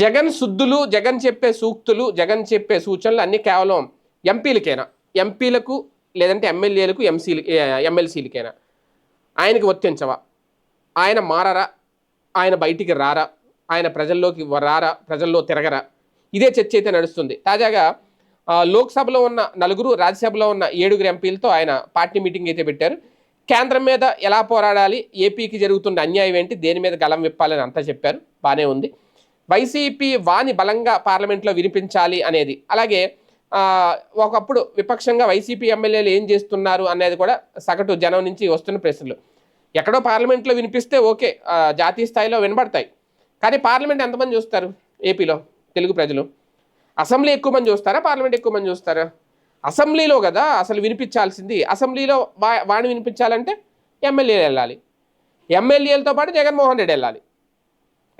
జగన్ శుద్ధులు జగన్ చెప్పే సూక్తులు జగన్ చెప్పే సూచనలు అన్నీ కేవలం ఎంపీలకేనా? ఎంపీలకు లేదంటే ఎమ్మెల్యేలకు ఎంసీలు ఎమ్మెల్సీలకేనా? ఆయనకి వర్తించవా ఆయన మారరా? ఆయన బయటికి రారా? ఆయన ప్రజల్లోకి రారా? ప్రజల్లో తిరగరా? ఇదే చర్చ అయితే నడుస్తుంది. తాజాగా లోక్సభలో ఉన్న నలుగురు రాజ్యసభలో ఉన్న ఏడుగురు ఎంపీలతో ఆయన పార్టీ మీటింగ్ అయితే పెట్టారు. కేంద్రం మీద ఎలా పోరాడాలి? ఏపీకి జరుగుతున్న అన్యాయం ఏంటి? దేని మీద గలం విప్పాలని అంతా చెప్పారు. బాగానే ఉంది. వైసీపీ వాని బలంగా పార్లమెంట్లో వినిపించాలి అనేది. అలాగే ఒకప్పుడు విపక్షంగా వైసీపీ ఎమ్మెల్యేలు ఏం చేస్తున్నారు అనేది కూడా సగటు జనం నుంచి వస్తున్న ప్రశ్నలు. ఎక్కడో పార్లమెంట్లో వినిపిస్తే ఓకే జాతీయ స్థాయిలో వినబడతాయి. కానీ పార్లమెంట్ ఎంతమంది చూస్తారు ఏపీలో? తెలుగు ప్రజలు. అసెంబ్లీ ఎక్కువ మంది చూస్తారా? పార్లమెంట్ ఎక్కువ మంది చూస్తారా? అసెంబ్లీలో కదా అసలు వినిపించాల్సింది. అసెంబ్లీలో వా వాణి వినిపించాలంటే ఎమ్మెల్యేలు వెళ్ళాలి. ఎమ్మెల్యేలతో పాటు జగన్మోహన్ రెడ్డి వెళ్ళాలి.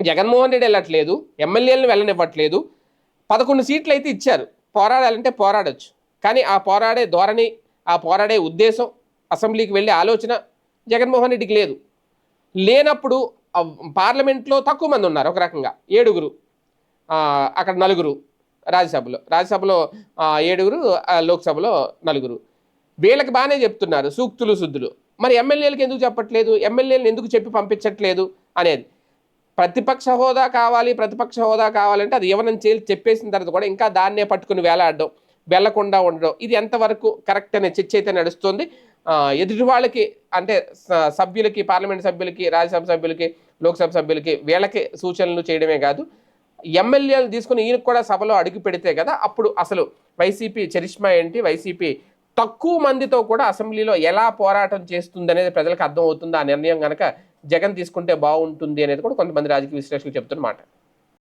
జగన్మోహన్ రెడ్డి వెళ్ళట్లేదు ఎమ్మెల్యేలను వెళ్ళనివ్వట్లేదు. పదకొండు సీట్లు అయితే ఇచ్చారు. పోరాడాలంటే పోరాడొచ్చు. కానీ ఆ పోరాడే ధోరణి ఆ పోరాడే ఉద్దేశం అసెంబ్లీకి వెళ్ళే ఆలోచన జగన్మోహన్ రెడ్డికి లేదు. లేనప్పుడు పార్లమెంట్లో తక్కువ మంది ఉన్నారు ఒక రకంగా. ఏడుగురు. అక్కడ నలుగురు రాజ్యసభలో. రాజ్యసభలో ఏడుగురు లోక్సభలో నలుగురు. వీళ్ళకి బాగానే చెప్తున్నారు సూక్తులు శుద్ధులు. మరి ఎమ్మెల్యేలకు ఎందుకు చెప్పట్లేదు? ఎమ్మెల్యేలను ఎందుకు చెప్పి పంపించట్లేదు? అనేది. ప్రతిపక్ష హోదా కావాలి ప్రతిపక్ష హోదా కావాలంటే అది ఎవరిని చేయాలి చెప్పేసిన తర్వాత కూడా ఇంకా దాన్నే పట్టుకుని వేలాడడం వెళ్ళకుండా ఉండడం. ఇది ఎంతవరకు కరెక్ట్ అనే చర్చ అయితే నడుస్తుంది. ఎదుటి వాళ్ళకి అంటే సభ్యులకి పార్లమెంట్ సభ్యులకి రాజ్యసభ సభ్యులకి లోక్సభ సభ్యులకి వీళ్ళకి సూచనలు చేయడమే కాదు. ఎమ్మెల్యేలు తీసుకుని ఈయన కూడా సభలో అడుగు పెడితే కదా అప్పుడు అసలు వైసీపీ చరిష్మా ఏంటి? వైసీపీ తక్కువ మందితో కూడా అసెంబ్లీలో ఎలా పోరాటం చేస్తుంది అనేది ప్రజలకు అర్థం అవుతుంది ఆ నిర్ణయం కనుక జగన్ తీసుకుంటే బాగుంటుంది అనేది కూడా కొంతమంది రాజకీయ విశ్లేషకులు చెప్తున్నమాట